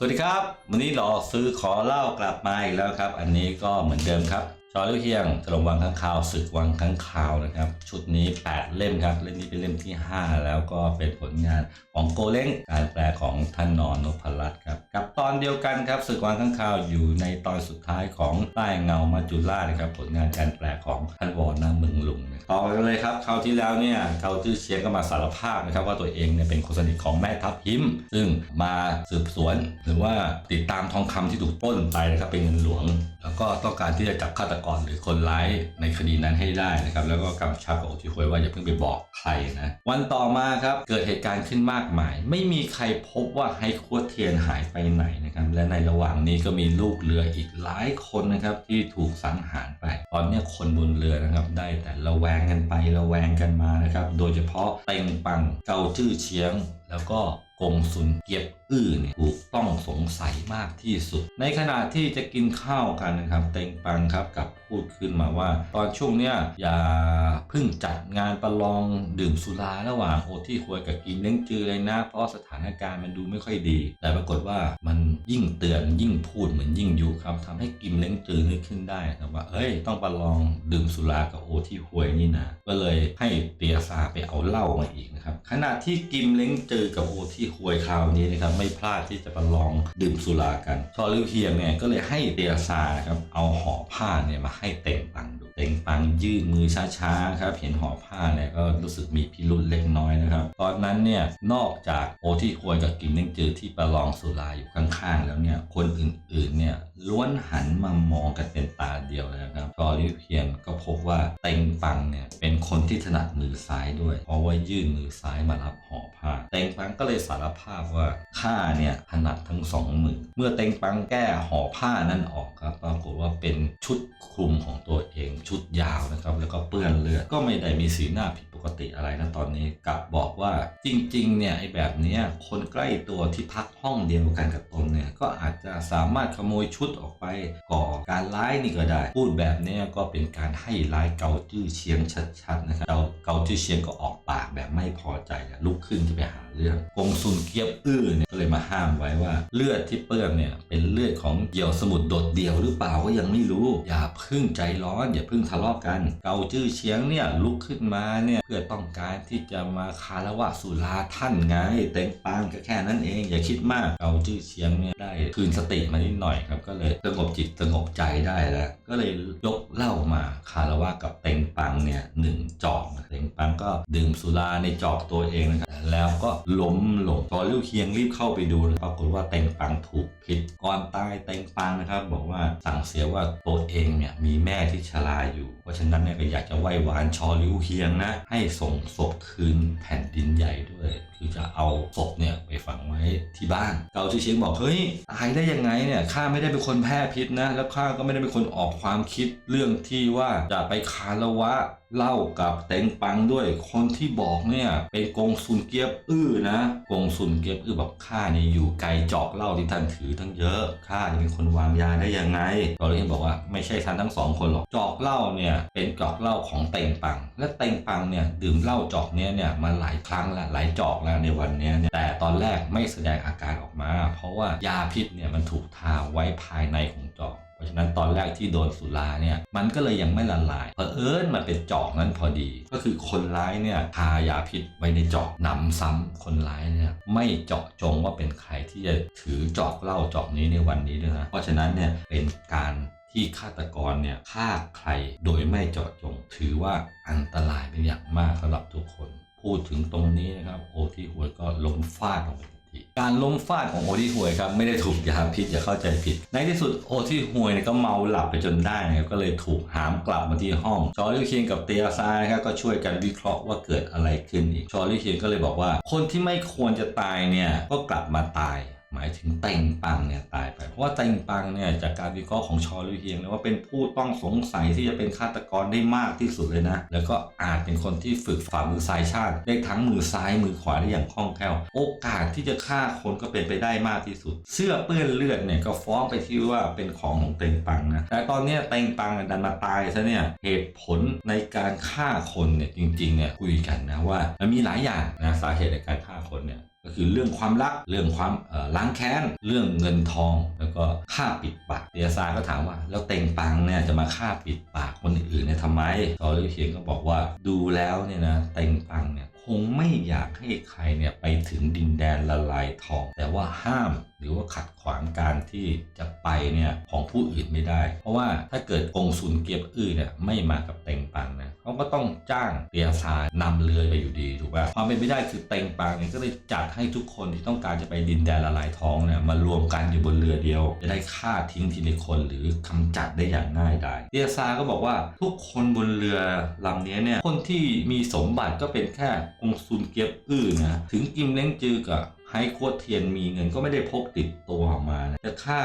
สวัสดีครับ วันนี้เราซื้อขอเล่ากลับมาอีกแล้วครับ อันนี้ก็เหมือนเดิมครับชอลูกเฮียงตรงวังข้างข่าวศึกวังข้างข่าวนะครับ ชุดนี้ 8 เล่มครับเล่มนี้เป็นเล่มที่ 5 แล้วก็เป็นผลงานของโกเล้งการแปลของท่านนอนนพรัตน์ครับกับ ตอนเดียวกันครับศึกวังข้างคาวอยู่ในตอนสุดท้ายของใต้เงามาจุล่านะครับผลงานการแปลของท่านวอนาเมืองลุงนะต่อกันเลยครับคราวที่แล้วเนี่ยเกาจื้อเชียงก็มาสารภาพนะครับว่าตัวเองเนี่ยเป็นคนสนิทของแม่ทัพหิม ซึ่งมาสืบสวน หรือว่าติดตามทองคำที่ถูกปล้นไปนะครับเป็นเงินหลวง แล้วก็ต้องการที่จะจับฆาตกรหรือคนร้ายในคดีนั้นให้ได้นะครับแล้วก็กำชับกับโอทิควยว่าอย่าเพิ่งไปบอกใครนะวันต่อมาครับเกิดเหตุการณ์ขึ้นมากมาย ไม่มีใครพบว่าไฮคัวเทียนหายไปไหนนะครับและในระหว่างนี้ก็มีลูกเรืออีกหลายคนนะครับที่ถูกสังหารไป ตอนนี้คนบนเรือนะครับได้แต่ระแวงกันไประแวงกันมานะครับโดยเฉพาะเต็งปังเกาจื้อเชียงแล้วก็กงซุนเกียบอื้อเนี่ยถูกต้องสงสัยมากที่สุด ในขณะที่จะกินข้าวกันนะครับ เต็งปังครับกับพูดขึ้นมาว่า ตอนช่วงเนี้ยอย่าเพิ่งจัดงานประลองดื่มสุราระหว่างโอที่ควยกับกินเล้งจือเลยนะ เพราะสถานการณ์มันดูไม่ค่อยดี แต่ปรากฏว่ามันยิ่งเตือนยิ่งพูดเหมือนยิ่งยุครับทำให้กิมเล้งจือนึกขึ้นได้นะว่าเอ้ยต้องประลองดื่มสุรากับโอที่ควยนี่นะก็เลยให้เตียซาไปเอาเหล้ามาอีกนะครับขณะที่กิมเล้งจือกับโอที่ควยคราวนี้นะครับไม่พลาดที่จะประลองดื่มสุรากันชอลิวเฮียงเนี่ยก็เลยให้เตียซาครับเอาห่อผ้าเนี่ยมาให้เต็งปังดูเต็งปังยื่นมือช้าๆครับเห็นห่อผ้าเนี่ยก็รู้สึกมีพิรุธเล็กน้อยนะครับตอนนั้นเนี่ยนอกจากโอที่ควยกับกิมเล้งจือที่ประลองสุราอยู่ข้างๆ แล้วเนี่ยคนอื่นๆเนี่ยล้วนหันมามองกันเป็นตาเดียวเลยนะครับชอลิวเฮียงก็พบว่าเต็งปังเนี่ยเป็นคนที่ถนัดมือซ้ายด้วย เพราะว่ายื่นมือซ้ายมารับห่อผ้าเต็งปังก็เลยสารภาพว่าข้าเนี่ยถนัดทั้งสองมือ เมื่อเต็งปังแก้ห่อผ้านั้นออกครับปรากฏว่าเป็นชุดคลุมของตัวเองชุดยาวนะครับ แล้วก็เปื้อนเลือดก็ไม่ได้มีสีหน้าผิดปกติอะไรนะตอนนี้กลับบอกว่าจริงๆเนี่ยไอ้แบบนี้คนใกล้ตัวที่พักห้องเดียวกันกับตนเนี่ยก็อาจจะสามารถขโมยชุดออกไปก่อการร้ายนี่ก็ได้ พูดแบบนี้ก็เป็นการให้ร้ายเกาจื้อเชียงชัดๆนะครับเกาจื้อเชียงก็ออกปากแบบไม่พอใจอะลุกขึ้นจะไปหา เรื่องกงซุนเกียบอื้อเนี่ยก็เลยมาห้ามไว้ว่า เลือดที่เปื้อนเนี่ยเป็นเลือดของเหยี่ยวสมุทรโดดเดี่ยวหรือเปล่าก็ยังไม่รู้ อย่าพึ่งใจร้อนอย่าพึ่งทะเลาะกัน เกาจื้อเชียงเนี่ยลุกขึ้นมาเนี่ยเพื่อต้องการที่จะมาคารวะสุราท่านไงเต็งปางก็แค่นั้นเอง อย่าคิดมากเกาจื้อเชียงเนี่ยได้คืนสติมานิดหน่อยครับก็เลยสงบจิตสงบใจได้แล้วก็เลยยกเหล้ามาคารวะกับเต็งปังเนี่ยหนึ่งจอกเต็งปังก็ดื่มสุราในจอกตัวเองนะครับแล้วก็ล้มลงพอลิ้วเคียงรีบเข้าไปดูปรากฏว่าเต็งปังถูกพิษก่อนตายเต็งปังนะครับ บอกว่าสั่งเสียว่าตัวเองเนี่ยมีแม่ที่ชราอยู่ เพราะฉะนั้นเนี่ยก็อยากจะไหว้วานชอลิวเคียงนะให้ส่งศพคืนแผ่นดินใหญ่ด้วยคือจะเอาศพเนี่ยไปฝังไว้ที่บ้านเกาจือเชียงบอกเฮ้ยตายได้ยังไงเนี่ยข้าไม่ได้เป็นคนแพร่พิษนะแล้วข้าก็ไม่ได้เป็นคนออกความคิดเรื่องที่ว่าจะไปคารวะ เล่ากับเต็งปังด้วยคนที่บอกเนี่ยเป็นกงซุนเกียบอื้อนะ กงซุนเกียบอื้อบอกข้าเนี่ยอยู่ไกลจอกเล้าที่ท่านถือทั้งเยอะข้าจะเป็นคนวางยาได้ยังไงเกาหลีบอกว่าไม่ใช่ท่านทั้งสองคนหรอกจอกเหล้าเนี่ยเป็นจอกเหล้าของเต็งปัง และเต็งปังเนี่ยดื่มเหล้าจอกเนี้ยเนี่ยมาหลายครั้งละหลายจอกแล้วในวันเนี้ยเนี่ยแต่ตอนแรกไม่แสดงอาการออกมา เพราะว่ายาพิษเนี่ยมันถูกทาไว้ภายในของจอก ราะฉะนั้นตอนแรกที่โดนสุราเนี่ย มันก็เลยยังไม่ละลายเผอิญมันเป็นจอกนั้นพอดี ก็คือคนร้ายเนี่ยทายาพิษไว้ในจอกนำซ้ำคนร้ายเนี่ยไม่เจาะจงว่าเป็นใครที่จะถือจอกเหล้าจอกนี้ในวันนี้ด้วยนะเพราะฉะนั้นเนี่ยเป็นการที่ฆาตกรเนี่ยฆ่าใครโดยไม่เจาะจง ถือว่าอันตรายเป็นอย่างมากสำหรับทุกคน พูดถึงตรงนี้นะครับโอที่หวยก็ล้มฟาดลงไป ทีการล้มฟาดของโอที่หวยครับไม่ได้ถูกยาผิดอย่าเข้าใจผิด ในที่สุดโอที่หวยเนี่ยก็เมาหลับไปจนได้นะครับก็เลยถูกหามกลับมาที่ห้องชอลิวเคียงกับเตียซายครับก็ช่วยกันวิเคราะห์ว่าเกิดอะไรขึ้นอีกชอลิวเคียงก็เลยบอกว่า คนที่ไม่ควรจะตายเนี่ยก็กลับมาตาย หมายถึงเต็งปังเนี่ยตายไปเพราะว่าเต็งปังเนี่ยจากการวิเคราะห์ของชอลิวเฮียงเนี่ยว่าเป็นผู้ต้องสงสัยที่จะเป็นฆาตกรได้มากที่สุดเลยนะ แล้วก็อาจเป็นคนที่ฝึกฝ่ามือซ้ายชาติ ได้ทั้งมือซ้ายมือขวาได้อย่างคล่องแคล่ว โอกาสที่จะฆ่าคนก็เป็นไปได้มากที่สุด เสื้อเปื้อนเลือดเนี่ยก็ฟ้องไปที่ว่าเป็นของของเต็งปังนะแต่ตอนนี้เต็งปังดันมาตายซะเนี่ยเหตุผลในการฆ่าคนเนี่ยจริงๆเนี่ยคุยกันนะว่ามันมีหลายอย่างนะสาเหตุในการฆ่าคนเนี่ย ก็คือเรื่องความรักเรื่องความล้างแค้นเรื่องเงินทอง แล้วก็ฆ่าปิดปากเตียซาก็ถามว่า แล้วเต็งปังเนี่ยจะมาฆ่าปิดปากคนอื่นเนี่ยทำไมตอลิเฮียงก็บอกว่าดูแล้วเนี่ยนะเต็งปังเนี่ย งไม่อยากให้ใครเนี่ยไปถึงดินแดนละลายทอง แต่ว่าห้ามหรือว่าขัดขวางการที่จะไปเนี่ยของผู้อื่นไม่ได้ เพราะว่าถ้าเกิดกงสุนเกียบอื้อเนี่ยไม่มากับเต็งปังนะเขาก็ต้องจ้างเตียซานำเรือไปอยู่ดีถูกป่ะความเป็นไปได้คือเต็งปังเนี่ยก็เลยจัดให้ทุกคนที่ต้องการจะไปดินแดนละลายทองเนี่ยมารวมกันอยู่บนเรือเดียว จะได้ฆ่าทิ้งทีละคนหรือกำจัดได้อย่างง่ายดายเตียซาก็บอกว่าทุกคนบนเรือลำนี้เนี่ยคนที่มีสมบัติก็เป็นแค่กงสุนเกียบอื้อนะถึงกิมเล้งจือกับไฮโคดเทียนมีเงินก็ไม่ได้พกติดตัวออกมานะแต่ค่า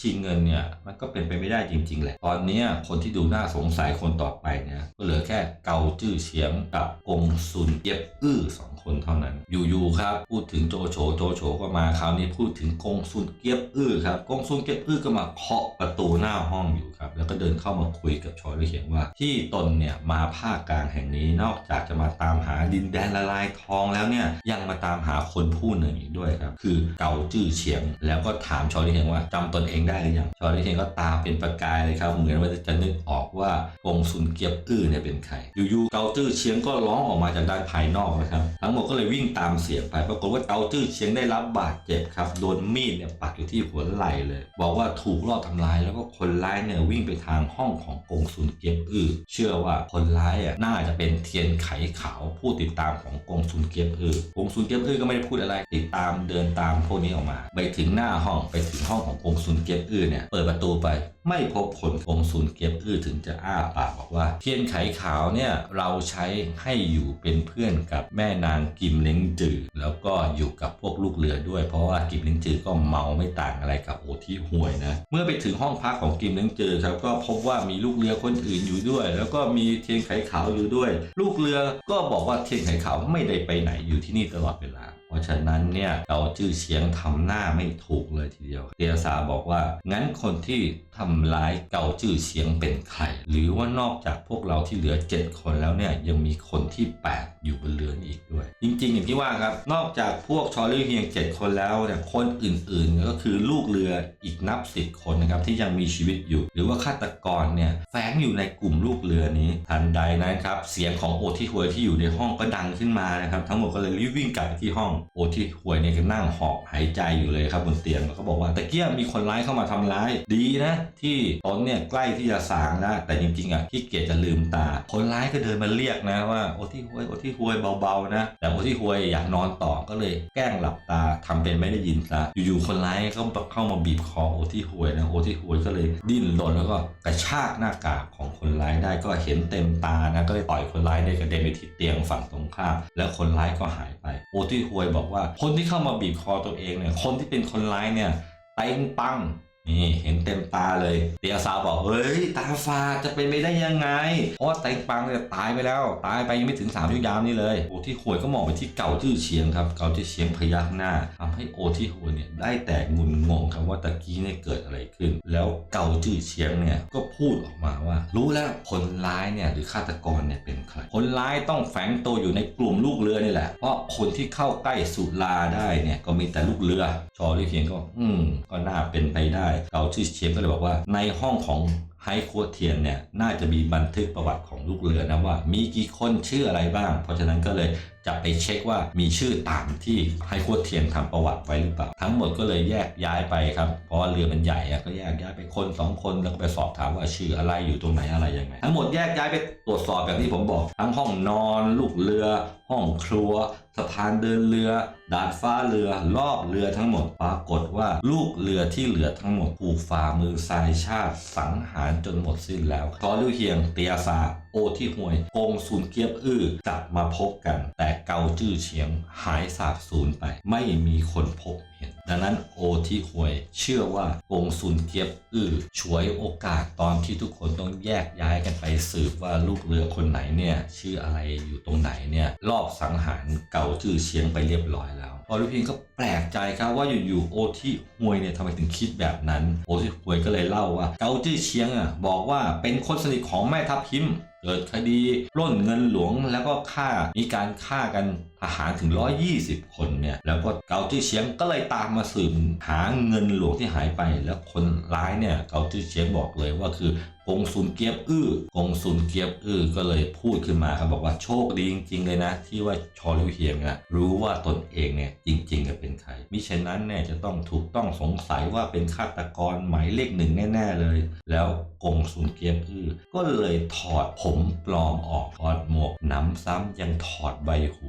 ชิงเงินเนี่ยมันก็เป็นไปไม่ได้จริง ๆ แหละ ตอนนี้คนที่ดูน่าสงสัยคนต่อไปเนี่ยก็เหลือแค่เกาจื้อเฉียงกับกงซุนเย็บอื้อสองคนเท่านั้น อยู่ๆครับ พูดถึงโจโฉโจโฉก็มาคราวนี้พูดถึงกงซุนเกียบอื้อครับกงซุนเกียบอื้อก็มาเคาะประตูหน้าห้องอยู่ครับ แล้วก็เดินเข้ามาคุยกับชอยลี่เขียงว่า ที่ตนเนี่ยมาภาคกลางแห่งนี้นอกจากจะมาตามหาดินแดนละลายทองแล้วเนี่ยยังมาตามหาคนผู้หนึ่งอีกด้วยครับ คือเกาจื้อเฉียง แล้วก็ถามชอยลี่เขียงว่าจำตนเองได้หรือยังชอยลี่เขียงก็ตาเป็นประกายเลยครับ เหมือนว่าจะนึกออกว่ากงซุนเกียบอื้อเนี่ยเป็นใครอยู่ๆเกาจื้อเฉียงก็ร้องออกมาจากด้านภายนอกนะครับทั้งหมดก็เลยวิ่งตามเสียงไปปรากฏว่าเกาจื้อเฉียงได้รับบาดเจ็บครับโดนมีดเนี่ยปักอยู่ที่หัวไหล่เลย บอกว่าถูกลอบทำร้ายแล้วก็คนร้ายเนี่ยวิ่งไปทางห้องของกงซุนเกียบอื้อเชื่อว่าคนร้ายอะน่าจะเป็นเทียนไขขาวผู้ติดตามของกงซุนเกียบอื้อกงซุนเกียบอื้อก็ไม่ได้พูดอะไร ติดตามเดินตามพวกนี้ออกมา ไปถึงหน้าห้องไปถึงห้องของกงซุนเกียบอื้อเนี่ยเปิดประตูไป ไม่พบคนกงซุนเกียบอื้อถึงจะอ้าปากบอกว่า เทียนไขขาวเนี่ยเราใช้ให้อยู่เป็นเพื่อนกับแม่นางกิมเล้งจือแล้วก็อยู่กับพวกลูกเรือด้วย เพราะว่ากิมเล้งจือก็เมาไม่ต่างอะไรกับโอที่ห่วยนะ เมื่อไปถึงห้องพักของกิมเล้งจือครับก็พบว่ามีลูกเรือคนอื่นอยู่ด้วย แล้วก็มีเทียนไขขาวอยู่ด้วย ลูกเรือก็บอกว่าเทียนไขขาวไม่ได้ไปไหนอยู่ที่นี่ตลอดเวลา ราะฉะนั้นเนี่ยเราจื้อเฉียงทำหน้าไม่ถูกเลยทีเดียวเตียซาบอกว่า งั้นคนที่ทำร้ายเกาจื้อเฉียงเป็นใคร หรือว่านอกจากพวกเราที่เหลือ 7 คนแล้วเนี่ยยังมีคนที่ 8 อยู่บนเรือนอีกด้วย จริงๆ อย่างที่ว่าครับ นอกจากพวกชอรี่เฮียง 7 คนแล้วเนี่ยคนอื่นๆ ก็คือลูกเรืออีกนับ 10 คนนะครับที่ยังมีชีวิตอยู่ หรือว่าฆาตกรเนี่ยแฝงอยู่ในกลุ่มลูกเรือนี้ทันใดนั้นครับเสียงของโอที่หวที่อยู่ในห้องก็ดังขึ้นมานะครับทั้งหมดก็เลยรีบวิ่งกลับไปที่ห้องโอที่หวยเนี่ยก็นั่งหอบหายใจอยู่เลยครับบนเตียงแล้วก็บอกว่าตะเกียบมีคนร้ายเข้ามาทำร้าย ดีนะ ที่ตนเนี่ยใกล้ที่จะสางนะแต่จริงๆอะขี้เกียจจะลืมตา คนร้ายก็เดินมาเรียกนะว่าโอที่หวยโอที่หวยเบาๆนะ แต่โอที่หวยอยากนอนต่อก็เลยแกล้งหลับตาทำเป็นไม่ได้ยินซะอยู่ๆคนร้ายก็เข้ามาบีบคอโอที่หวยนะโอที่หวยก็เลยดิ้นรนแล้วก็กระชากหน้ากากของคนร้ายได้ก็เห็นเต็มตานะก็เลยต่อยคนร้ายได้กระเด็นไปที่เตียงฝั่งตรงข้ามแล้วคนร้ายก็หายไป โอที่หวยบอกว่า คนที่เข้ามาบีบคอตัวเองเนี่ย คนที่เป็นคนร้ายเนี่ยเต็งปัง นี่เห็นเต็มตาเลยเตียซาวบอกเฮ้ยตาฟาดจะเป็นไปได้ยังไงเพราะไตงปังเนี่ยตายไปแล้ว ตายไปยังไม่ถึง3ามยุคยามนี่เลยโอที่หวยก็มองไปที่เก่าจื้อเฉียงครับเก่าจื้อเฉียงพยักหน้าทำให้โอที่หวยเนี่ยได้แต่งุนงงครับว่าตะกี้เนี่ยเกิดอะไรขึ้น แล้วเก่าจื้อเฉียงเนี่ยก็พูดออกมาว่า รู้แล้วคนร้ายเนี่ยหรือฆาตกรเนี่ยเป็นใครคนร้ายต้องแฝงตัวอยู่ในกลุ่มลูกเรือนี่แหละ เพราะคนที่เข้าใกล้สุราได้เนี่ยก็มีแต่ลูกเรือชอรี่เขียนก็ อืมก็น่าเป็นไปได้เกาชื่อเชฟก็เลยบอกว่า ในห้องของไฮโคเทียนเนี่ยน่าจะมีบันทึกประวัติของลูกเรือนะว่า มีกี่คนชื่ออะไรบ้าง เพราะฉะนั้นก็เลย จะไปเช็คว่ามีชื่อตามที่ไฮโคเทียนทำประวัติไว้หรือเปล่า ทั้งหมดก็เลยแยกย้ายไปครับ เพราะว่าเรือมันใหญ่อะก็แยกย้ายไปคนสองคนแล้วก็ไปสอบถามว่าชื่ออะไรอยู่ตรงไหนอะไรยังไง ทั้งหมดแยกย้ายไปตรวจสอบแบบที่ผมบอก ทั้งห้องนอนลูกเรือ ห้องครัวสะพานเดินเรือ ดาดฟ้าเรือ รอบเรือทั้งหมดปรากฏว่าลูกเรือที่เหลือทั้งหมดถูกฝ่ามือทรายชาติสังหารจนหมดสิ้นแล้วทอลิวเฮียงเตียซา โอที่ห่วยองซุนเกียบอื้อกลับมาพบกัน แต่เกาจื้อเฉียงหายสาบสูญไป ไม่มีคนพบเห็น ดังนั้นโอที่ห่วย เชื่อว่ากงซุนเกียบอื้อฉวยโอกาสตอนที่ทุกคนต้องแยกย้ายกันไปสืบว่าลูกเรือคนไหนเนี่ยชื่ออะไรอยู่ตรงไหนเนี่ยรอบสังหารเก่าจื้อเฉียงไปเรียบร้อยแล้วพอลูกพิงก็แปลกใจครับว่าอยู่ๆโอที่หวยเนี่ยทำไมถึงคิดแบบนั้น โอที่หวยก็เลยเล่าว่าเกาจื้อเฉียงอะบอกว่าเป็นคนสนิทของแม่ทัพพิมเกิดคดีปล้นเงินหลวงแล้วก็ฆ่ามีการฆ่ากัน ททหารถึง 120 คนเนี่ยแล้วก็เกาจื้เฉียงก็เลยตามมาสืบหาเงินหลวงที่หายไป แล้วคนร้ายเนี่ยเกาจื้เฉียงบอกเลยว่าคือกงซุนเกียบอื้อกงซุนเกียบอื้อก็เลยพูดขึ้นมาครับบอกว่าโชคดีจริงๆเลยนะ ที่ว่าชอลิวเฮียงอะรู้ว่าตนเองเนี่ยจริงๆอะเป็นใครมิฉะนั้นเนี่ยจะต้องถูกต้องสงสัยว่าเป็นฆาตกรหมายเลขหนึ่งแน่ๆเลย แล้วกงซุนเกียบอื้อก็เลยถอดผมปลอมออกถอดหมวกน้ำซ้ำยังถอดใบหู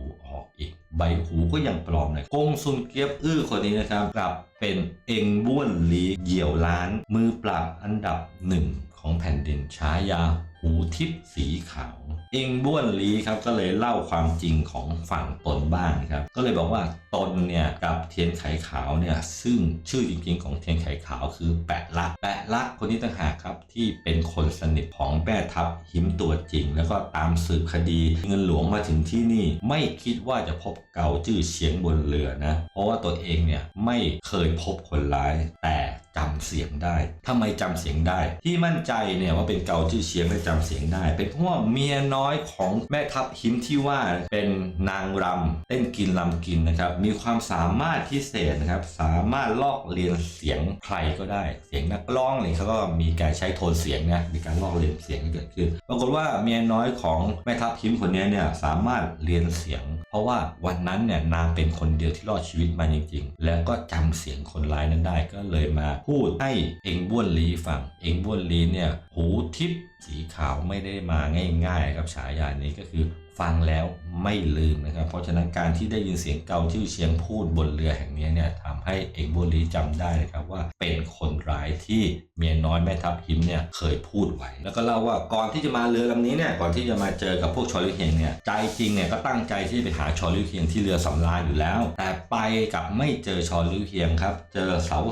ใบหูก็ยังปลอมเลยกงซุนเกียบอื้อคนนี้นะครับกลับเป็นเองบ้วนลีเหี่ยวล้าน มือปราบอันดับหนึ่งของแผ่นดินฉายา หูทิพย์สีขาวเองบ้วนลีครับก็เลยเล่าความจริงของฝั่งตนบ้างครับ ก็เลยบอกว่าตนเนี่ยกับเทียนไขขาวเนี่ยซึ่งชื่อจริงๆของเทียนไขขาวคือแปะลักแปะลักคนนี้ต่างหากครับที่เป็นคนสนิทของแม่ทัพหิมตัวจริง แล้วก็ตามสืบคดี เงินหลวงมาถึงที่นี่ไม่คิดว่าจะพบเกาจื้อเฉียงบนเรือนะ เพราะว่าตัวเองเนี่ยไม่เคยพบคนร้ายแต่ จำเสียงได้ทำไมจำเสียงได้ ที่มั่นใจเนี่ยว่าเป็นเกาจื้อเฉียงและจำเสียงได้ เป็นเพราะว่าเมียน้อยของแม่ทัพหิมที่ว่าเป็นนางรำเต้นกินลำกินนะครับ มีความสามารถพิเศษนะครับ สามารถลอกเลียนเสียงใครก็ได้ เสียงนักร้องอะไรเขาก็มีการใช้โทนเสียงนะมีการลอกเลียนเสียงเกิดขึ้นปรากฏว่าเมียน้อยของแม่ทัพหิมคนนี้เนี่ยสามารถเรียนเสียง เพราะว่าวันนั้นเนี่ยนางเป็นคนเดียวที่รอดชีวิตมาจริง ๆ แล้วก็จำเสียงคนร้ายนั้นได้ก็เลยมาพูดให้เอ็งบ้วนลีฟัง เอ็งบ้วนลีเนี่ยหูทิพย์สีขาวไม่ได้มาง่ายๆครับฉายานี้ก็คือฟังแล้วไม่ลืมนะครับ เพราะฉะนั้นการที่ได้ยินเสียงเกาชื่อเชียงพูดบนเรือแห่งนี้เนี่ยทำให้เอกบุรีจำได้นะครับว่าเป็นคนร้ายที่เมียน้อยแม่ทัพหิมเนี่ยเคยพูดไว้ แล้วก็เล่าว่าก่อนที่จะมาเรือลำนี้เนี่ยก่อนที่จะมาเจอกับพวกชอลิเฮียงเนี่ยใจจริงเนี่ยก็ตั้งใจที่จะไปหาชอลิเฮียงที่เรือสำราญอยู่แล้ว แต่ไปกับไม่เจอชอลิเฮียงครับเจอ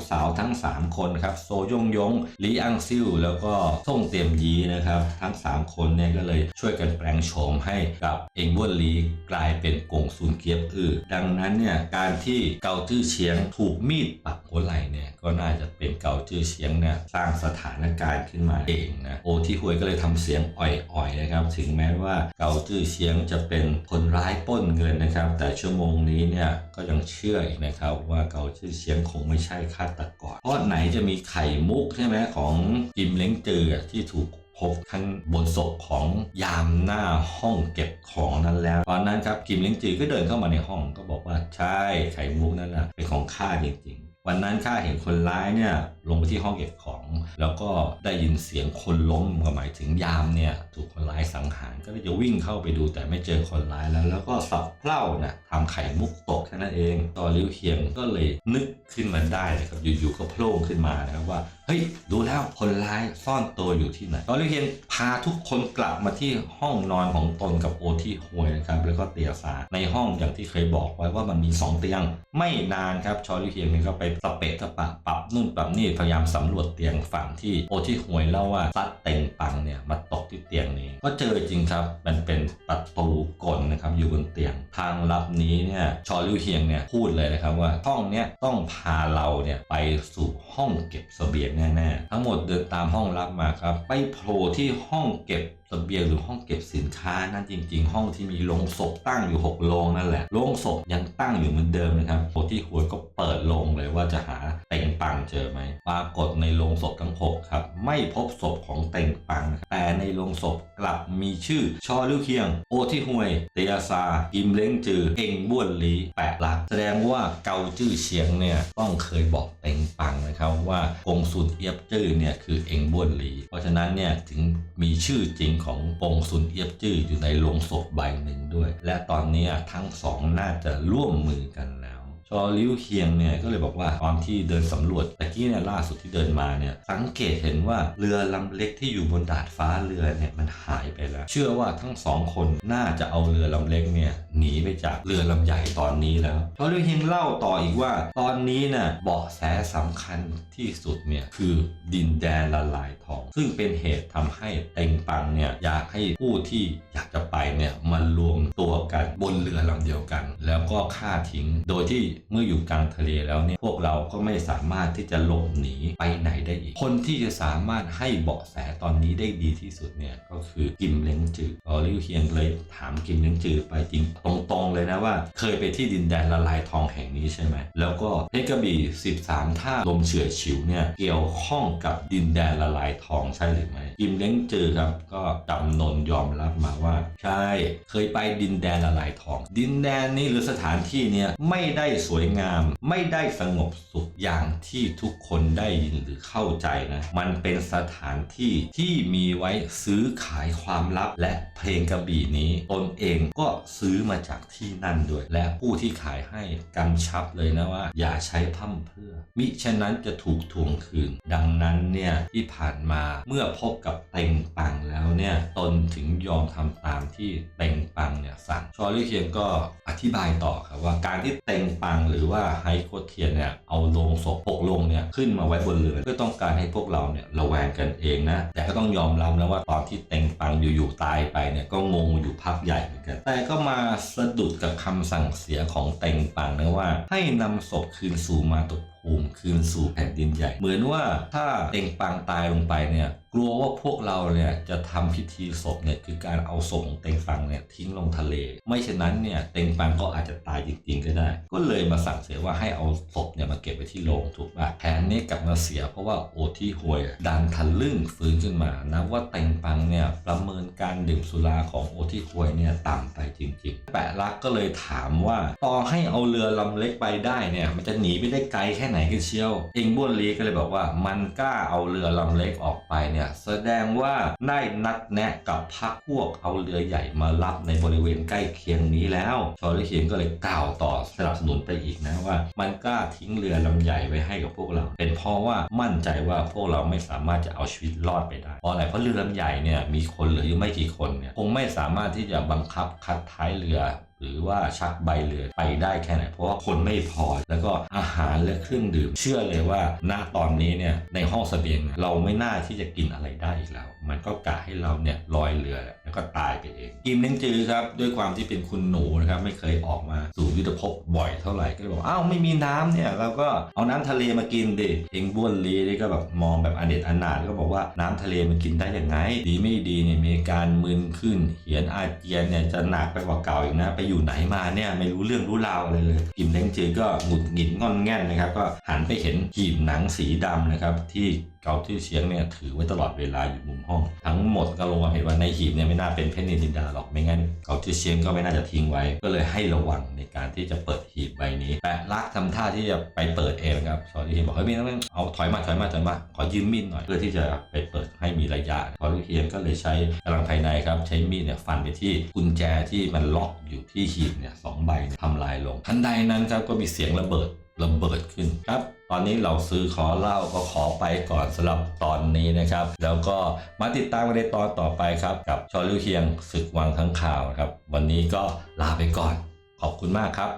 สาวๆทั้ง 3 คนครับโซยงยงลีอังซิวแล้วก็ส่งเตียมยีนะะครับ ทั้ง 3 คนเนี่ยก็เลยช่วยกันแปลงโฉมให้กับเองบวนลีกลายเป็นกงซุนเกียบอือดังนั้นเนี่ยการที่เกาจื้อเฉียงถูกมีดปักหัวไหล่เนี่ยก็น่าจะเป็นเกาจื้อเฉียงเนี่ยสร้างสถานการณ์ขึ้นมาเองนะโอที่หวยก็เลยทำเสียงอ่อยๆนะครับ ถึงแม้ว่าเกาจื้อเฉียงจะเป็นคนร้ายป้นเงินนะครับ แต่ชั่วโมงนี้เนี่ยก็ยังเชื่ออีกนะครับว่าเกาจื้อเฉียงคงไม่ใช่ฆาตกรเพราะไหนจะมีไข่มุกใช่ไหมของกิมเล้งจือที่ถูก พบทั้งบนศพของยามหน้าห้องเก็บของนั้นแล้วตอนนั้นครับกิมล้งจือก็เดินเข้ามาในห้องก็บอกว่าใช่ไข่มุกนั่นแหละเป็นของข้าจริงๆ วันนั้นข้าเห็นคนร้ายเนี่ยลงไปที่ห้องเก็บของแล้วก็ได้ยินเสียงคนล้มก็หมายถึงยามเนี่ยถูกคนร้ายสังหารก็เลยจะวิ่งเข้าไปดูแต่ไม่เจอคนร้ายแล้ว แล้วก็สับเพล่าเนี่ยทำไข่มุกตกแค่นั้นเองตอนลิวเคียงก็เลยนึกขึ้นมาได้นะครับอยู่ๆก็โผล่ขึ้นมานะครับว่าเฮ้ยดูแล้วคนร้ายซ่อนตัวอยู่ที่ไหนตอนลิวเคียงพาทุกคนกลับมาที่ห้องนอนของตนกับโอที่ห่วยนะครับแล้วก็เตียซาในห้องอย่างที่เคยบอกไว้ว่ามันมี 2 เตียง ไม่นานครับชอลิวเคียงเนี่ยก็ไปสเปะสปะปรับนู่นปรับนี่พยายามสำรวจเตียงฝั่งที่โอที่หวยเล่าว่าซัดเต็งปังเนี่ยมาตกที่เตียงนี้ ก็เจอจริงครับ มันเป็นประตูกลนะครับอยู่บนเตียง ทางลับนี้เนี่ยชอลิวเฮียงเนี่ยพูดเลยนะครับว่าห้องเนี้ยต้องพาเราเนี่ยไปสู่ห้องเก็บเสบียงแน่ๆทั้งหมดเดินตามห้องลับมาครับไปโผล่ที่ห้องเก็บเสบียงหรือห้องเก็บสินค้านั่นจริง ๆ ห้องที่มีโรงศพตั้งอยู่หกโรงนั่นแหละโรงศพยังตั้งอยู่เหมือนเดิมนะครับโอที่หวยก็เปิดโรงเลยว่าจะหาเต็งปังเจอไหมปรากฏในโรงศพทั้งหกครับไม่พบศพของเต็งปังนะครับแต่ในโรงศพกลับมีชื่อชอลิวเคียง โอที่หวยเตียซากิมเล้งจือเองบ้วนลีแปะหลัก แสดงว่าเกาจื้อเชียงเนี่ยต้องเคยบอกเต็งปังนะครับว่ากงสุนเอียบจื้อเนี่ยคือเองบ้วนลีเพราะฉะนั้นเนี่ยถึงมีชื่อจริงขององซุนเอียบจื้ออยู่ในโรงศพใบหนึ่งด้วย และตอนนี้ทั้งสองน่าจะร่วมมือกันแล้ว ชอลิวเคียงเนี่ยก็เลยบอกว่าตอนที่เดินสำรวจตะกี้เนี่ยล่าสุดที่เดินมาเนี่ยสังเกตเห็นว่าเรือลำเล็กที่อยู่บนดาดฟ้าเรือเนี่ยมันหายไปแล้ว เชื่อว่าทั้งสองคนน่าจะเอาเรือลำเล็กเนี่ยหนีไปจากเรือลำใหญ่ตอนนี้แล้วชอลิวเคียงเล่าต่ออีกว่า ตอนนี้น่ะเบาะแสสำคัญที่สุดเนี่ยคือดินแดนละลายทอง ซึ่งเป็นเหตุทำให้เต็งปังเนี่ยอยากให้ผู้ที่อยากจะไปเนี่ยมารวมตัวกันบนเรือลำเดียวกัน แล้วก็ฆ่าทิ้งโดยที่เมื่ออยู่กลางทะเลแล้วเนี่ยพวกเราก็ไม่สามารถที่จะหลบหนีไปไหนได้อีก คนที่จะสามารถให้เบาะแสตอนนี้ได้ดีที่สุดเนี่ยก็คือกิมเล้งจือพอลิวเฮียงเลยถามกิมเล้งจือไปจริงตรงๆเลยนะว่า เคยไปที่ดินแดนละลายทองแห่งนี้ใช่ไหมแล้วก็เพชรกระบี่13 ท่าลมเฉื่อยฉิวเนี่ยเกี่ยวข้องกับดินแดนละลายทองใช่หรือไม่กิมเล้งจือครับก็จำนนยอมรับมาว่า ใช่เคยไปดินแดนละลายทอง ดินแดนนี้หรือสถานที่เนี่ยไม่ได้สวยงาม ไม่ได้สงบสุขอย่างที่ทุกคนได้ยินหรือเข้าใจนะ มันเป็นสถานที่ที่มีไว้ซื้อขายความลับ และเพลงกระบี่นี้ตนเองก็ซื้อมาจากที่นั่นด้วย และผู้ที่ขายให้กำชับเลยนะว่า อย่าใช้พร่ำเพื่อ มิฉะนั้นจะถูกทวงคืน ดังนั้นเนี่ยที่ผ่านมาเมื่อพบกับเต็งปังแล้วเนี่ยตนถึงยอมทำตามที่เต็งปังเนี่ยสั่งชอลี่เคียนก็อธิบายต่อครับว่าการที่เต็งปังหรือว่าไฮโคเทียนเนี่ยเอาโลงศพปกลงเนี่ยขึ้นมาไว้บนเรือนเพื่อต้องการให้พวกเราเนี่ยระแวงกันเองนะ แต่ก็ต้องยอมรับนะว่าตอนที่เต็งปังอยู่ๆตายไปเนี่ยก็งงอยู่พักใหญ่เหมือนกัน แต่ก็มาสะดุดกับคำสั่งเสียของเต็งปังนะว่า ให้นำศพคืนสู่มาตุ ภูมิคืนสู่แผ่นดินใหญ่ เหมือนว่าถ้าเต็งปังตายลงไปเนี่ยกลัวว่าพวกเราเนี่ยจะทำพิธีศพเนี่ยคือการเอาศพของเต็งปังเนี่ยทิ้งลงทะเล ไม่เช่นนั้นเนี่ยเต็งปังก็อาจจะตายจริงๆก็ได้ ก็เลยมาสั่งเสียว่าให้เอาศพเนี่ยมาเก็บไว้ที่โรงถูกป่ะแผนนี้กลับมาเสียเพราะว่าโอที่หวย ดันทะลึ่งฟื้นขึ้นมานะว่าเต็งปังเนี่ยประเมินการดื่มสุราของโอที่หวยเนี่ยต่ำไปจริง ๆ แปะรักก็เลยถามว่าต่อให้เอาเรือลำเล็กไปได้เนี่ยมันจะหนีไปได้ไกลแค่ไหนกันเชียวเองบ้วนลีก็เลยบอกว่ามันกล้าเอาเรือลำเล็กออกไปเนี่ยแสดงว่าได้นัดแนะกับพักพวกเอาเรือใหญ่มารับในบริเวณใกล้เคียงนี้แล้วชอริเคียนก็เลยกล่าวต่อสนับสนุนไปอีกนะว่า มันกล้าทิ้งเรือลำใหญ่ไว้ให้กับพวกเรา เป็นเพราะว่ามั่นใจว่าพวกเราไม่สามารถจะเอาชีวิตรอดไปได้เพราะอะไรเพราะเรือลำใหญ่เนี่ยมีคนเหลืออยู่ไม่กี่คนเนี่ยคงไม่สามารถที่จะบังคับคัดท้ายเรือหรือว่าชักใบเรือไปได้แค่ไหนเพราะว่าคนไม่พอแล้วก็อาหารและเครื่องดื่ม เชื่อเลยว่าณตอนนี้เนี่ยในห้องเสบียงเราไม่น่าที่จะกินอะไรได้อีกแล้ว มันก็กะให้เราเนี่ยลอยเรือแล้วก็ตายไปเองกิมเล้งจือครับด้วยความที่เป็นคุณหนูนะครับไม่เคยออกมาสู่ยุทธภพบ่อยเท่าไหร่ก็เลยบอกอ้าวไม่มีน้ำเนี่ยเราก็เอาน้ำทะเลมากินดิเองบ้วนลีนี่ก็แบบมองแบบอเนจอนาถก็บอกว่าน้ำทะเลมันกินได้ยังไง ดีไม่ดีเนี่ยมีการมึนขึ้นเหียนอาเจียนเนี่ยจะหนักไปกว่าเก่าอีกนะไปอยู่ไหนมาเนี่ยไม่รู้เรื่องรู้ราวอะไรเลยกิมเล้งจือก็หงุดหงิดงอนแง่นนะครับ ก็หันไปเห็นหีบหนังสีดำนะครับที่ เกาที่เชียงเนี่ยถือไว้ตลอดเวลาอยู่มุมห้อง ทั้งหมดก็ลงความเห็นว่าในหีบเนี่ยไม่น่าเป็นเพชรนินจินดาหรอกไม่งั้นเกาที่เชียงก็ไม่น่าจะทิ้งไว้ ก็เลยให้ระวังในการที่จะเปิดหีบใบนี้แต่ลักทำท่าที่จะไปเปิดเองครับชอที่เฮียบอกเฮ้ยมีต้องเอาถอยมาถอยมาถอยมาขอยืมมีดหน่อยเพื่อที่จะไปเปิดให้มีระยะพอลูกเฮียนก็เลยใช้กำลังภายในครับใช้มีดเนี่ยฟันไปที่กุญแจที่มันล็อกอยู่ที่หีบเนี่ยสองใบทำลายลงทันใดนั้นครับก็มีเสียงระเบิดระเบิดขึ้นครับ ตอนนี้เราซื้อขอเล่าก็ขอไปก่อนสำหรับตอนนี้นะครับ แล้วก็มาติดตามกันในตอนต่อไปครับ กับชอลิวเฮียงศึกวังทั้งข่าวนะครับ วันนี้ก็ลาไปก่อน ขอบคุณมากครับ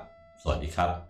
สวัสดีครับ